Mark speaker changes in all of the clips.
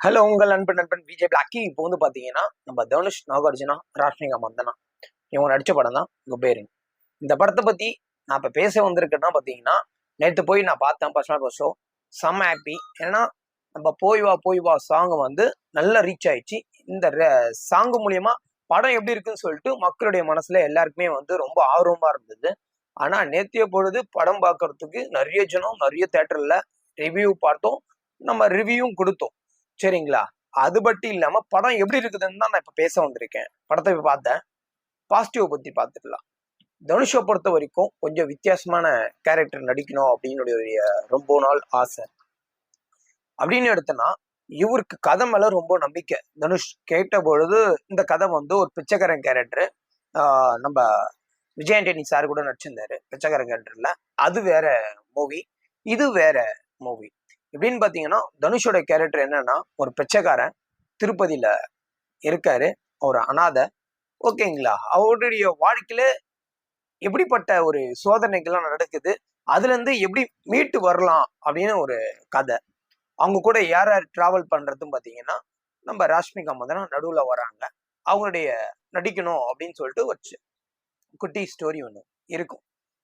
Speaker 1: Hello உங்கள் நண்பன் நண்பன் விஜய் பிளாக்கி இப்போ வந்து பார்த்தீங்கன்னா நம்ம தனுஷ் நாகார்ஜுனா ராஷ்மிகா மந்தனா. இவங்க நடித்த படம் தான் குபேரன் இந்த படத்தை பற்றி நான் இப்போ பேச வந்திருக்கேன்னா பார்த்தீங்கன்னா நேற்று போய் நான் பார்த்தேன் பர்சனல் பஸ் ஷோ செம்ம ஹாப்பி ஏன்னா நம்ம போய் வா போய் வா சாங் வந்து நல்லா ரீச் ஆயிடுச்சு. இந்த சாங் மூலியமா படம் எப்படி இருக்குன்னு சொல்லிட்டு மக்களுடைய மனசுல எல்லாருக்குமே வந்து ரொம்ப ஆர்வமா இருந்தது. ஆனா நேத்திய பொழுது படம் பார்க்கறதுக்கு நிறைய ஜனம் நிறைய தேட்டர்ல ரிவ்யூ பார்த்தோம். நம்ம ரிவ்யூவும் கொடுத்தோம். சரிங்களா? அது மட்டும் இல்லாம படம் எப்படி இருக்குதுன்னு தான் நான் இப்ப பேச வந்திருக்கேன். படத்தை இப்ப பார்த்தேன். பாசிட்டிவ் பத்தி பார்த்துக்கலாம். தனுஷை பொறுத்த வரைக்கும் கொஞ்சம் வித்தியாசமான கேரக்டர் நடிக்கணும் அப்படின்னு ரொம்ப நாள் ஆசை. அப்படின்னு எடுத்தனா இவருக்கு கதை மேல ரொம்ப நம்பிக்கை. தனுஷ் கேட்ட பொழுது இந்த கதை வந்து ஒரு பிச்சைக்காரன் கேரக்டர் நம்ம விஜய் ஆண்டனி சார் கூட நடிச்சிருந்தாரு. பிச்சைக்காரன் கேரக்டர்ல அது வேற மூவி இது வேற மூவி எப்படின்னு பார்த்தீங்கன்னா தனுஷோட கேரக்டர் என்னன்னா ஒரு பிச்சைக்காரன் திருப்பதியில இருக்காரு. ஒரு அனாதை. ஓகேங்களா அவருடைய வாழ்க்கையில எப்படிப்பட்ட ஒரு சோதனைகள்லாம் நடக்குது? அதுலேருந்து எப்படி மீட்டு வரலாம் அப்படின்னு ஒரு கதை. அவங்க கூட யார் யார் ட்ராவல் பண்ணுறதுன்னு பார்த்தீங்கன்னா நம்ம ராஷ்மிகா மதனா நடுவில் வராங்க. அவங்களுடைய நடிக்கணும் அப்படின்னு சொல்லிட்டு ஒரு குட்டி ஸ்டோரி ஒன்று இருக்கும்.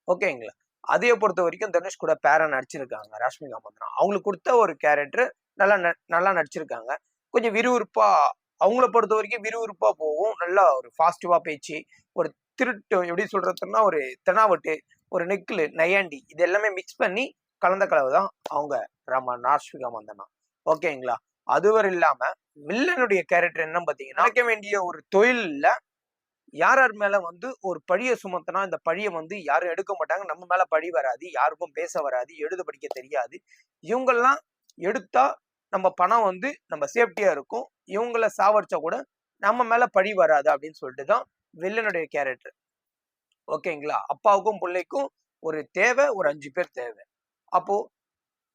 Speaker 1: ஓகேங்களா அதையை பொறுத்த வரைக்கும் தனுஷ் கூட பேரா நடிச்சிருக்காங்க. ராஷ்மிகா மந்தனா அவங்களுக்கு கொடுத்த ஒரு கேரக்டர் நல்லா ந- நல்லா நடிச்சிருக்காங்க. கொஞ்சம் விறுவிறுப்பா அவங்கள பொறுத்த வரைக்கும் விறுவிறுப்பா போகும். நல்லா ஒரு பாசிட்டிவா பேச்சு ஒரு திருட்டு எப்படி சொல்றதுன்னா ஒரு தெனாவட்டு ஒரு நெக்கில் நையாண்டி இது எல்லாமே மிக்ஸ் பண்ணி கலந்த கலவை தான் அவங்க ராம ராஷ்மிகா மந்தனா ஓகேங்களா அதுவரை இல்லாம வில்லனுடைய கேரக்டர் என்ன பாத்தீங்கன்னா வேண்டிய ஒரு தொழில்ல யார் யார் மேல வந்து ஒரு பழியை சுமத்தினா இந்த பழியை வந்து யாரும் எடுக்க மாட்டாங்க. நம்ம மேல பழி வராது யாருக்கும் பேச வராது எழுத படிக்க தெரியாது. இவங்கெல்லாம் எடுத்தா நம்ம பணம் வந்து நம்ம சேஃப்டியா இருக்கும். இவங்கள சாவடிச்சா கூட நம்ம மேல பழி வராது அப்படின்னு சொல்லிட்டு தான் வில்லனுடைய கேரக்டர். ஓகேங்களா? அப்பாவுக்கும் பிள்ளைக்கும் ஒரு தேவை ஒரு அஞ்சு பேர் தேவை. அப்போ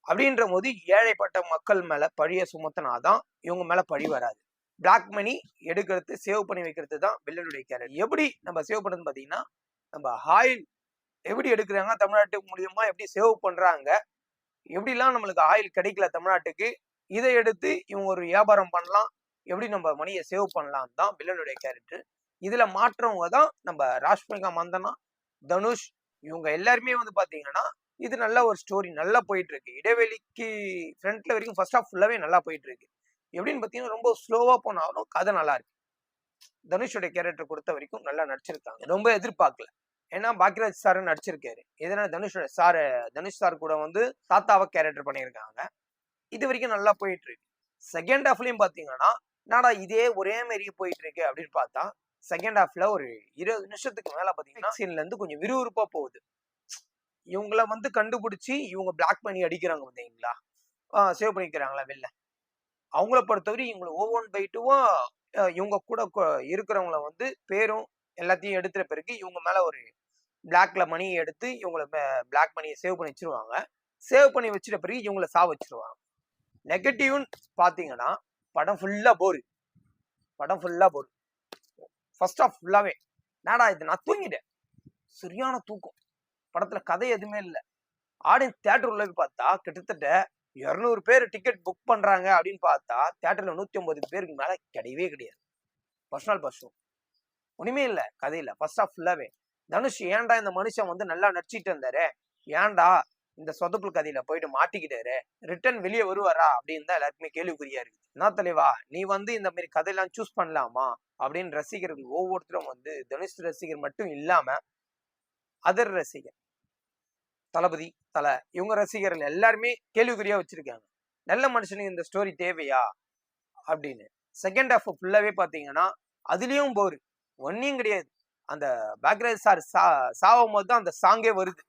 Speaker 1: அப்படின்ற போது ஏழைப்பட்ட மக்கள் மேல பழிய சுமத்தினாதான் இவங்க மேல பழி வராது. பிளாக் மணி எடுக்கிறது சேவ் பண்ணி வைக்கிறது தான் வில்லனுடைய கேரக்டர். எப்படி நம்ம சேவ் பண்ணுறது பார்த்தீங்கன்னா நம்ம ஆயில் எப்படி எடுக்கிறாங்க தமிழ்நாட்டு மூலியமா எப்படி சேவ் பண்றாங்க எப்படிலாம் நம்மளுக்கு ஆயில் கிடைக்கல தமிழ்நாட்டுக்கு இதை எடுத்து இவங்க ஒரு வியாபாரம் பண்ணலாம் எப்படி நம்ம மணியை சேவ் பண்ணலாம் தான் வில்லனுடைய கேரக்டர். இதுல மாற்றவங்க தான் நம்ம ராஷ்மிகா மந்தனா தனுஷ் இவங்க எல்லாருமே வந்து பாத்தீங்கன்னா இது நல்ல ஒரு ஸ்டோரி நல்லா போயிட்டு இருக்கு. இடைவெளிக்கு ஃப்ரண்ட்ல வரைக்கும் ஃபர்ஸ்ட் ஆஃப் ஃபுல்லாவே நல்லா போயிட்டு இருக்கு. எப்படின்னு பார்த்தீங்கன்னா ரொம்ப ஸ்லோவா போனாலும் கதை நல்லா இருக்கு தனுஷோட கேரக்டர் கொடுத்த வரைக்கும் நல்லா நடிச்சிருக்காங்க. ரொம்ப எதிர்பார்க்கல. ஏன்னா பாக்யராஜ் சார் நடிச்சிருக்காரு. இதனால தனுஷோட சார் தனுஷ் சார் கூட வந்து தாத்தாவை கேரக்டர் பண்ணியிருக்காங்க இது வரைக்கும் நல்லா போயிட்டு இருக்கு செகண்ட் ஹாஃப்லயும் பாத்தீங்கன்னா நாடா இதே ஒரே மாதிரியே போயிட்டு இருக்கு அப்படின்னு பார்த்தா செகண்ட் ஹாஃப்ல ஒரு இருபது நிமிஷத்துக்கு மேல பாத்தீங்கன்னா சீன்ல இருந்து கொஞ்சம் விறுவிறுப்பா போகுது. இவங்கள வந்து கண்டுபிடிச்சி இவங்க பிளாக் பண்ணி அடிக்கிறாங்க பார்த்தீங்களா? சேவ் பண்ணிக்கிறாங்களா வெளில. அவங்கள பொறுத்தவரை இவங்களை ஒவ்வொன் பை டூவும் இவங்க கூட இருக்கிறவங்கள வந்து பேரும் எல்லாத்தையும் எடுத்துகிற பிறகு இவங்க மேலே ஒரு பிளாக்ல மணி எடுத்து இவங்கள பிளாக் மணியை சேவ் பண்ணி வச்சிருவாங்க. சேவ் பண்ணி வச்சிட்ட பிறகு இவங்கள சா வச்சிருவாங்க. நெகட்டிவ்னு பார்த்தீங்கன்னா படம் ஃபுல்லாக போரு. படம் ஃபுல்லாக போரு. ஃபர்ஸ்ட் ஆஃப் ஃபுல்லாகவே நாடா இது நான் தூங்கிட்டேன். சரியான தூக்கம். படத்தில் கதை எதுவுமே இல்லை. ஆடியன்ஸ் தேட்டர் உள்ள போய் பார்த்தா கிட்டத்தட்ட இருநூறு பேர் டிக்கெட் புக் பண்றாங்க அப்படின்னு பார்த்தா தேட்டரில் நூத்தி ஐம்பது பேருக்கு மேல கிடையவே கிடையாது. பர்சனல் பஸ் ஷோ ஒண்ணுமே இல்ல கதையில. ஃபர்ஸ்ட் ஆஃப் ஃபுல்லாவே தனுஷ் ஏன்டா இந்த மனுஷன் வந்து நல்லா நடிச்சிட்டு இருந்தாரு? ஏன்டா இந்த சொதப்புல் கதையில போயிட்டு மாட்டிக்கிட்டாரு? ரிட்டர்ன் வெளியே வருவாரா? அப்படின்னு தான் எல்லாருக்குமே கேள்விக்குறியா இருக்குது. என்ன தலைவா நீ வந்து இந்த மாதிரி கதையெல்லாம் சூஸ் பண்ணலாமா? அப்படின்னு ரசிகர்கள் ஒவ்வொருத்தரும் வந்து தனுஷ் ரசிகர் மட்டும் இல்லாம அதர் ரசிகர். தளபதி தலை. இவங்க ரசிகர்கள் எல்லாருமே கேள்விக்குறியா வச்சிருக்காங்க. நல்ல மனுஷனுக்கு இந்த ஸ்டோரி தேவையா? அப்படின்னு. செகண்ட் ஹாஃப் ஃபுல்லாவே பார்த்தீங்கன்னா அதுலேயும் போரு ஒன்னையும் கிடையாது. அந்த பேக்ரேஜ் சார் சா சாவும் போது தான் அந்த சாங்கே வருது.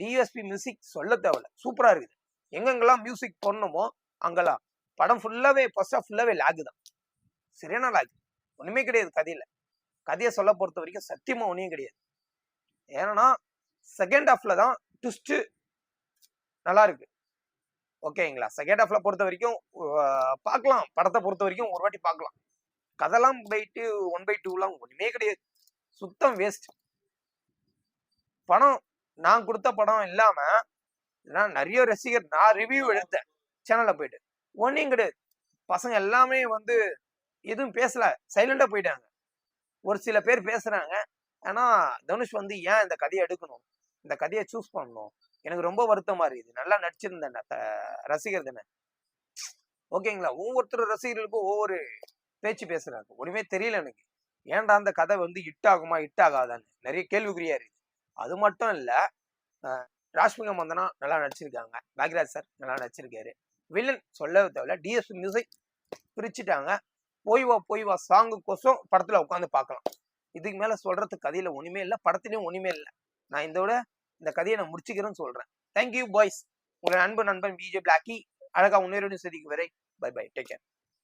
Speaker 1: டிஎஸ்பி மியூசிக் சொல்ல தேவையில்ல. சூப்பராக இருக்குது. எங்கெங்கெல்லாம் மியூசிக் பண்ணணுமோ அங்கெல்லாம். படம் ஃபுல்லாகவே ஃபர்ஸ்ட் ஆஃப் ஃபுல்லாவே லேக் தான். சரியான லேக் ஒன்றுமே கிடையாது கதையில். கதையை சொல்ல பொறுத்த வரைக்கும் சத்தியமாக ஒன்றையும் கிடையாது. ஏன்னா செகண்ட் ஹாஃப்ல தான் ட்விஸ்ட்டு நல்லா இருக்கு ஓகேங்களா? செகண்ட் ஹாஃப்ல பொறுத்த வரைக்கும் பார்க்கலாம். படத்தை பொறுத்த வரைக்கும் ஒரு வாட்டி பார்க்கலாம். கதெல்லாம் பை டூ ஒன் பை டூலாம் ஒண்ணுமே கிடையாது. சுத்தம் வேஸ்ட் படம் நான் கொடுத்த படம் இல்லாம நான் நிறைய ரசிகர் நான் ரிவ்யூ எடுத்தேன் சேனல்ல போயிட்டு ஒன்றையும் கிடையாது. பசங்க எல்லாமே வந்து எதுவும் பேசல. சைலண்டா போயிட்டாங்க. ஒரு சில பேர் பேசுறாங்க. ஆனா தனுஷ் வந்து ஏன் இந்த கதையை எடுக்கணும்? இந்த கதையை சூஸ் பண்ணணும். எனக்கு ரொம்ப வருத்தமா இருக்குது. நல்லா நடிச்சிருந்தேன் த- ரசிகர் தானே. ஓகேங்களா? ஒவ்வொருத்தரும் ரசிகர்களுக்கும் ஒவ்வொரு பேச்சு பேசுறாங்க. ஒண்ணுமே தெரியல எனக்கு. ஏன்டா அந்த கதை வந்து ஹிட் ஆகுமா ஹிட் ஆகாதான்னு. நிறைய கேள்விக்குறியா இருக்கு. அது மட்டும் இல்ல ராஷ்மிகா மந்தனா நல்லா நடிச்சிருக்காங்க. பாக்யராஜ் சார் நல்லா நடிச்சிருக்காரு. வில்லன் சொல்லவே தேவையில்ல. டிஎஸ் மியூசிக் பிரிச்சுட்டாங்க. போய் வா போய் வா சாங்குக்கோசம் படத்துல உட்காந்து பார்க்கலாம். இதுக்கு மேல சொல்றது கதையில ஒண்ணுமே இல்லை படத்துலயும் ஒண்ணுமே இல்லை. நான் இதோட இந்த கதையை நான் முடிச்சுக்கிறேன்னு சொல்றேன். தேங்க்யூ பாய்ஸ் உங்கள் அன்பு நண்பன் பிஜே பிளாக்கி அழகா உன்னேரோடு சதிக்கு வரை. By bye take care